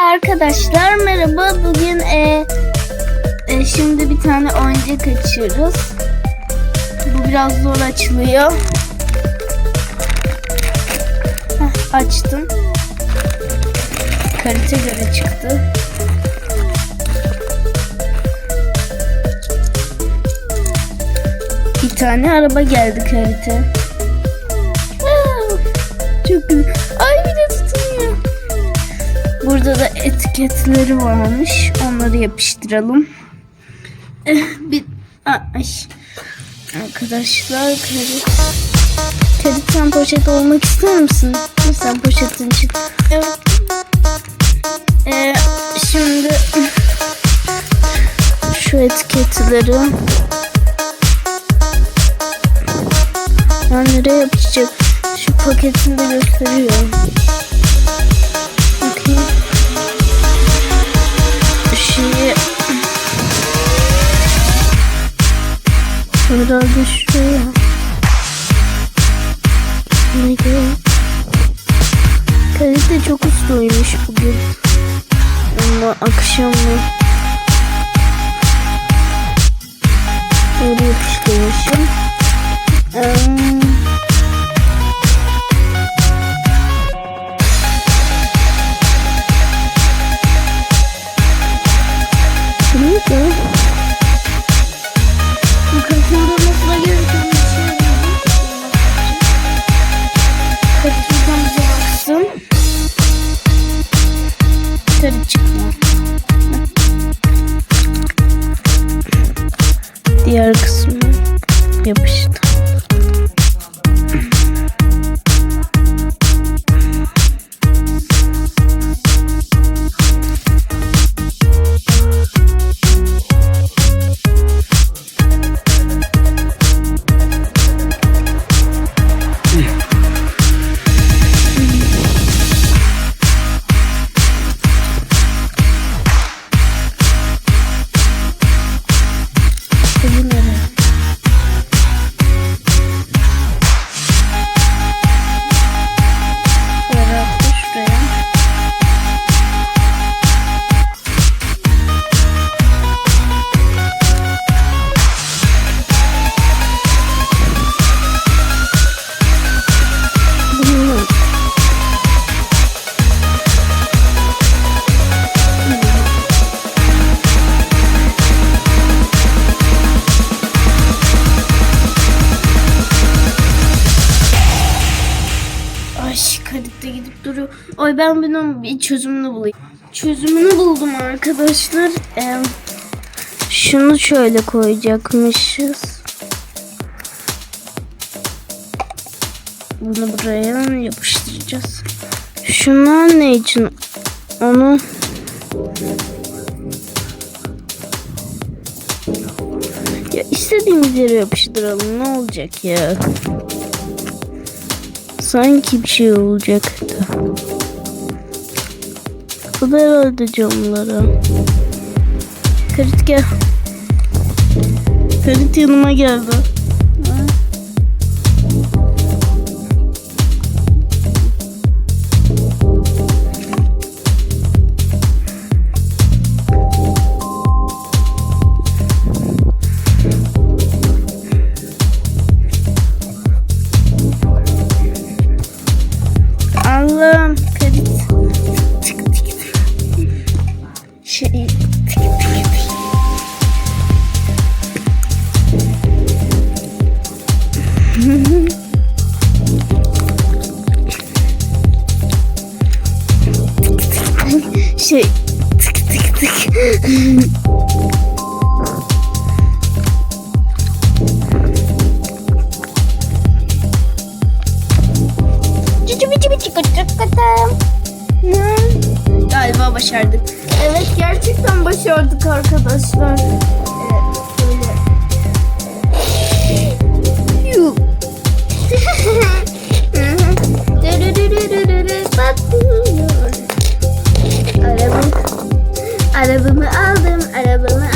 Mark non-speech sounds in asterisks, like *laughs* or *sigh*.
Arkadaşlar merhaba. Bugün e, e, şimdi bir tane oyuncak açıyoruz. Bu biraz zor açılıyor. Heh, açtım. Kalite göre çıktı. Bir tane araba geldi kalite. Aa, Çok güzel. Ay bir de. Burada da etiketleri varmış. Onları yapıştıralım. Eh, bir ay. Arkadaşlar Karit. Karit sen poşet olmak ister misin? Sen poşetin için. Ee, şimdi *laughs* şu etiketleri ben nereye yapacağım? Şu paketini de gösteriyor. Herhalde şuraya. Neydi? Kalite çok ustaymış bugün. Ay kalite gidip duruyor. Ay ben bunun bir çözümünü bulayım. Çözümünü buldum arkadaşlar. Ee, şunu şöyle koyacakmışız. Bunu buraya yapıştıracağız. Şunlar ne için? Onu ya istediğimiz yere yapıştıralım. Ne olacak ya? Sanki bir şey olacaktı. Bu da herhalde camlara. Karit gel. Karit yanıma geldi. Şey tık tık tık. Galiba başardık. Evet gerçekten başardık arkadaşlar. Arabamı aldım, arabamı